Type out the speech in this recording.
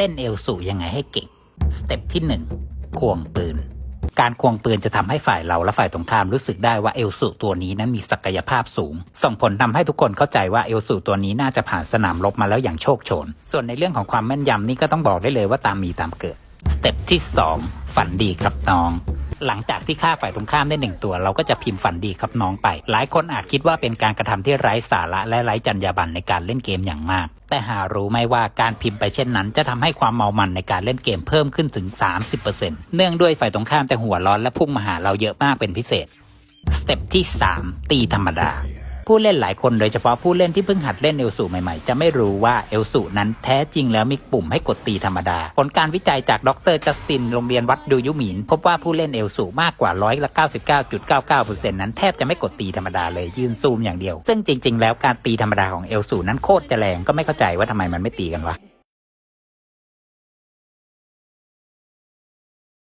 เล่นเอลสูยังไงให้เก่ง สเต็ปที่ 1 ควงปืน การควงปืนจะทำให้ฝ่ายเราและฝ่ายตรงข้ามรู้สึกได้ว่าเอลสูตัวนี้นั้นมีศักยภาพสูง ส่งผลทำให้ทุกคนเข้าใจว่าเอลสูตัวนี้น่าจะผ่านสนามรบมาแล้วอย่างโชคโชน ส่วนในเรื่องของความแม่นยำนี่ก็ต้องบอกได้เลยว่าตามมีตามเกิด สเต็ปที่ 2 ฝันดีครับน้อง หลังจากที่ฆ่าฝ่ายตรงข้ามได้หนึ่งตัว เราก็จะพิมพ์ฝันดีครับน้องไป หลายคนอาจคิดว่าเป็นการกระทำที่ไร้สาระและไร้จรรยาบรรณในการเล่นเกมอย่างมาก แต่หารู้ไหมว่าการพิมพ์ไปเช่นนั้น จะทำให้ความเมามันในการเล่นเกมเพิ่มขึ้นถึง 30%เนื่องด้วยฝ่ายตรงข้ามแต่หัวร้อนและพุ่งมาหาเราเยอะมากเป็นพิเศษสเต็ปที่ 3 ตีธรรมดา ผู้เล่นหลายคนโดยเฉพาะผู้เล่นที่เพิ่งหัดเล่นเอลสูใหม่ๆ จะไม่รู้ว่าเอลสูนั้นแท้จริงแล้วมีปุ่มให้กดตีธรรมดา ผลการวิจัยจากดรจัสตินโรงเรียนวัดดูยุหมินพบว่าผู้เล่นเอลสูมากกว่าร้อยละ99.99%นั้นแทบจะไม่กดตีธรรมดาเลยยืนซูมอย่างเดียว ซึ่งจริง ๆ แล้วการตีธรรมดาของเอลสูนั้นโคตรจะแรงก็ไม่เข้าใจว่าทำไมมันไม่ตีกันวะ